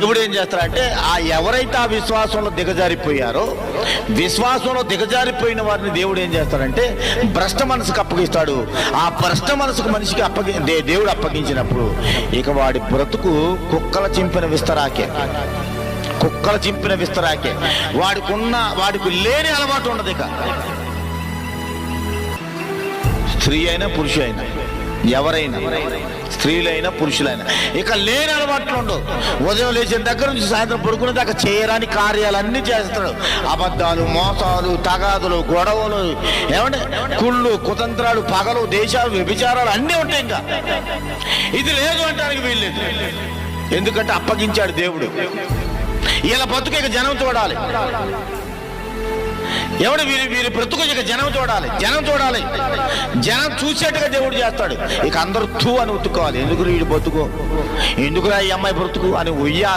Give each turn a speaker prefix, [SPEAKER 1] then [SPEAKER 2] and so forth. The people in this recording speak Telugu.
[SPEAKER 1] దేవుడు ఏం చేస్తారంటే ఆ ఎవరైతే ఆ విశ్వాసంలో దిగజారిపోయారో విశ్వాసంలో దిగజారిపోయిన వారిని దేవుడు ఏం చేస్తాడంటే భ్రష్ట మనసుకు అప్పగిస్తాడు. ఆ భ్రష్ట మనసుకు మనిషికి అప్పగి దేవుడు అప్పగించినప్పుడు ఇక వాడి బ్రతుకు కుక్కల చింపిన విస్తరాకే. కుక్కల చింపిన విస్తరాకే. వాడికి ఉన్న వాడికి లేని అలవాటు ఉండదు ఇక. స్త్రీ అయినా పురుషు అయినా ఎవరైనా స్త్రీలైనా పురుషులైనా. ఇక లేని అలవాట్లు ఉండవు. ఉదయం లేచిన దగ్గర నుంచి సాయంత్రం పడుకునే దాకా చేయరాని కార్యాలన్నీ చేస్తాడు అబద్ధాలు మోసాలు తగాదులు గొడవలు ఏమంటే కుళ్ళు కుతంత్రాలు పగలు దేశాలు వ్యభిచారాలు అన్నీ ఉంటాయి ఇంకా. ఇది లేదు అంటానికి వీల్లేదు. ఎందుకంటే అప్పగించాడు దేవుడు. ఇలా బతుకు ఇక జనం చూడాలి ఎవడు వీరి వీరి బ్రతుకు ఇక జనం చూడాలి? జనం చూడాలి. జనం చూసేట్టుగా దేవుడు చేస్తాడు. ఇక అందరూ తూ అని ఉతుక్కోవాలి. ఎందుకు వీడి బ్రతుకు ఎందుకురా ఈ అమ్మాయి బ్రతుకు అని ఉయ్యాలి.